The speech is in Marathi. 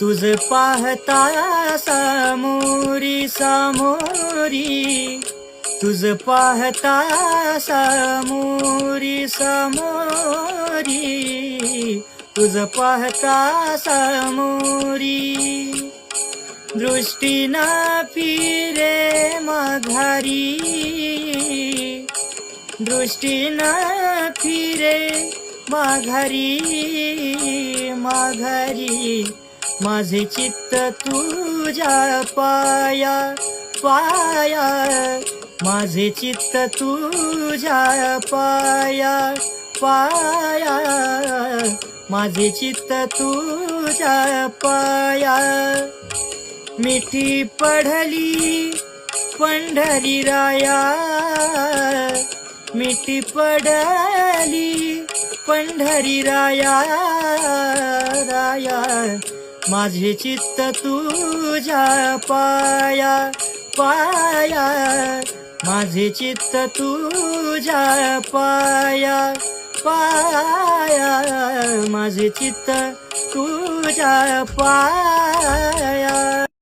तुझ पाहता समोरी समोरी. तुझ पाहता समोरी समोरी. तुझ पाहता समोरी. दृष्टी ना फिरे माघारी. दृष्टी ना फिरे माघारी माघारी. माझे चित्त तुझ्या पाया पाया. माझे चित्त तुझ्या पाया पाया. माझे चित्त तुझ्या पाया. मिठी पडली पंढरी राया. मिठी पडली पंढरी राया राया. माझे चित्त तुझ्या पाया पाया. माझे चित्त तुझ्या पाया पाया. माझे चित्त तुझ्या पाया.